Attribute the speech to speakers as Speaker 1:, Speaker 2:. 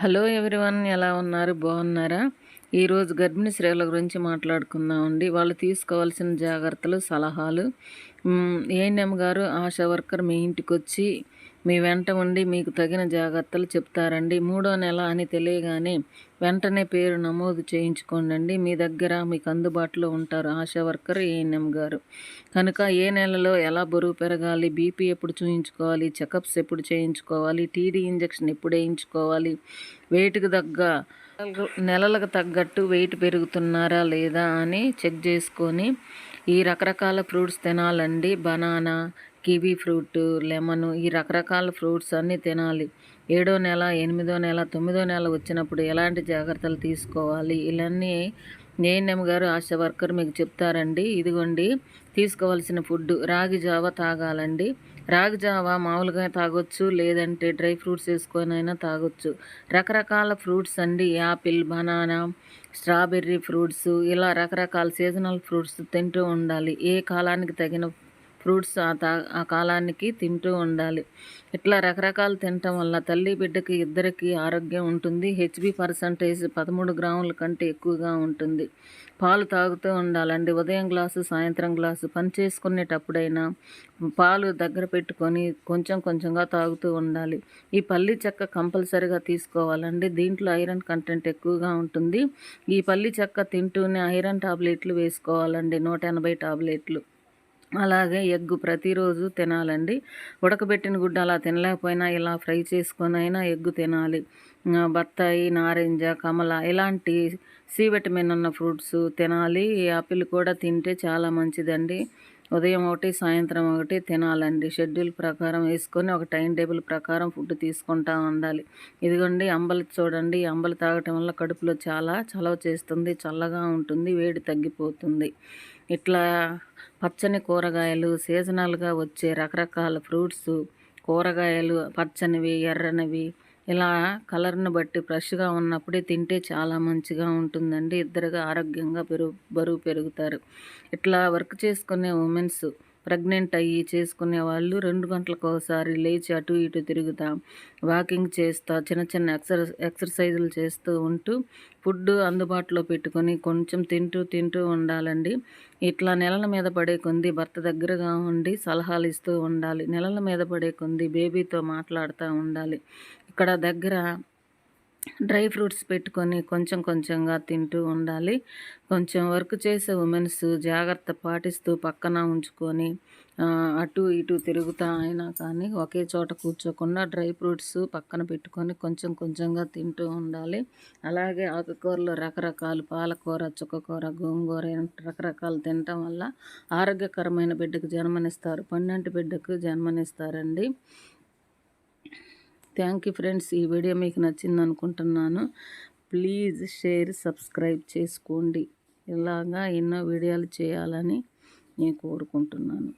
Speaker 1: Hello everyone ఎలా ఉన్నారు? బాగున్నారా? ఈరోజు గర్భిణీ స్త్రీల గురించి మాట్లాడుకుందామండి. వాళ్ళు తీసుకోవాల్సిన జాగ్రత్తలు సలహాలు. ఏఎన్ఎం గారు ఆశా వర్కర్ మీ ఇంటికి వచ్చి మీ వెంట ఉండి మీకు తగిన జాగ్రత్తలు చెప్తారండి. మూడో నెల అని తెలియగానే వెంటనే పేరు నమోదు చేయించుకోండి మీ దగ్గర మీకు అందుబాటులో ఉంటారు ఆశా వర్కర్ ఏఎన్ఎం గారు. కనుక ఏ నెలలో ఎలా బరువు పెరగాలి బీపీ ఎప్పుడు చూయించుకోవాలి చెకప్స్ ఎప్పుడు చేయించుకోవాలి టీడీ ఇంజక్షన్ ఎప్పుడు వేయించుకోవాలి వెయిట్కి తగ్గ నెలలకు తగ్గట్టు వెయిట్ పెరుగుతున్నారా లేదా అని చెక్ చేసుకొని ఈ రకరకాల ఫ్రూట్స్ తినాలండి. బనానా కివీ ఫ్రూట్ లెమన్ ఈ రకరకాల ఫ్రూట్స్ అన్నీ తినాలి. ఏడో నెల ఎనిమిదో నెల తొమ్మిదో నెల వచ్చినప్పుడు ఎలాంటి జాగ్రత్తలు తీసుకోవాలి? ఇవన్నీ ఏఎన్ఎం గారు ఆశా వర్కర్ మీకు చెప్తారండి. ఇదిగోండి తీసుకోవాల్సిన ఫుడ్ రాగి జావ తాగాలండి. రాగి జావ మామూలుగా తాగొచ్చు లేదంటే డ్రై ఫ్రూట్స్ వేసుకొనైనా తాగొచ్చు. రకరకాల ఫ్రూట్స్ అండి. యాపిల్ బనానా స్ట్రాబెర్రీ ఫ్రూట్స్ ఇలా రకరకాల సీజనల్ ఫ్రూట్స్ తింటూ ఉండాలి. ఏ కాలానికి తగిన ఫ్రూట్స్ ఆ తా ఆ కాలానికి తింటూ ఉండాలి. ఇట్లా రకరకాలు తినటం వల్ల తల్లి బిడ్డకి ఇద్దరికి ఆరోగ్యం ఉంటుంది. హెచ్బి పర్సంటేజ్ పదమూడు గ్రాముల కంటే ఎక్కువగా ఉంటుంది. పాలు తాగుతూ ఉండాలండి. ఉదయం గ్లాసు సాయంత్రం గ్లాసు పని చేసుకునేటప్పుడైనా పాలు దగ్గర పెట్టుకొని కొంచెం కొంచెంగా తాగుతూ ఉండాలి. ఈ పల్లి చెక్క కంపల్సరిగా తీసుకోవాలండి. దీంట్లో ఐరన్ కంటెంట్ ఎక్కువగా ఉంటుంది. ఈ పల్లి చెక్క తింటూనే ఐరన్ టాబ్లెట్లు వేసుకోవాలండి. నూట ఎనభై టాబ్లెట్లు. అలాగే ఎగ్గు ప్రతిరోజు తినాలండి. ఉడకబెట్టిన గుడ్డ అలా తినలేకపోయినా ఇలా ఫ్రై చేసుకొని అయినా ఎగ్గు తినాలి. బత్తాయి నారింజ కమల ఇలాంటి సి విటమిన్ ఉన్న ఫ్రూట్స్ తినాలి. యాపిల్ కూడా తింటే చాలా మంచిదండి. ఉదయం ఒకటి సాయంత్రం ఒకటి తినాలండి. షెడ్యూల్ ప్రకారం వేసుకొని ఒక టైం టేబుల్ ప్రకారం ఫుడ్ తీసుకుంటా ఉండాలి. ఇదిగోండి అంబలి చూడండి. అంబలి తాగటం వల్ల కడుపులో చాలా చలవ చేస్తుంది చల్లగా ఉంటుంది వేడి తగ్గిపోతుంది. ఇట్లా పచ్చని కూరగాయలు సీజనల్గా వచ్చే రకరకాల ఫ్రూట్స్ కూరగాయలు పచ్చనివి ఎర్రనివి ఇలా కలర్ను బట్టి ఫ్రెష్గా ఉన్నప్పుడే తింటే చాలా మంచిగా ఉంటుందండి. ఇద్దరుగా ఆరోగ్యంగా పెరుగు బరువు పెరుగుతారు. ఇట్లా వర్క్ చేసుకునే ఉమెన్స్ ప్రెగ్నెంట్ అయ్యి చేసుకునే వాళ్ళు రెండు గంటలకు ఒకసారి లేచి అటు ఇటు తిరుగుతా వాకింగ్ చేస్తా చిన్న చిన్న ఎక్సర్ ఎక్సర్సైజులు చేస్తూ ఉంటూ ఫుడ్ అందుబాటులో పెట్టుకొని కొంచెం తింటూ తింటూ ఉండాలండి. ఇట్లా నెలల మీద పడే కొంది భర్త దగ్గరగా ఉండి సలహాలు ఇస్తూ ఉండాలి. నెలల మీద పడే కొంది బేబీతో మాట్లాడుతూ ఉండాలి. ఇక్కడ దగ్గర డ్రై ఫ్రూట్స్ పెట్టుకొని కొంచెం కొంచెంగా తింటూ ఉండాలి. కొంచెం వర్క్ చేసే ఉమెన్స్ జాగ్రత్త పాటిస్తూ పక్కన ఉంచుకొని అటు ఇటు తిరుగుతా అయినా కానీ ఒకే చోట కూర్చోకుండా డ్రై ఫ్రూట్స్ పక్కన పెట్టుకొని కొంచెం కొంచెంగా తింటూ ఉండాలి. అలాగే ఆకుకూరలు రకరకాలు పాలకూర చుక్కకూర గోంగూర రకరకాలు తినటం వల్ల ఆరోగ్యకరమైన బిడ్డకు జన్మనిస్తారు. పన్నెండు బిడ్డకు జన్మనిస్తారండి. Thank you friends. ఈ వీడియో మీకు నచ్చింది అనుకుంటున్నాను. ప్లీజ్ షేర్ సబ్స్క్రైబ్ చేసుకోండి. ఇలాగా ఎన్నో వీడియోలు చేయాలని నేను కోరుకుంటున్నాను.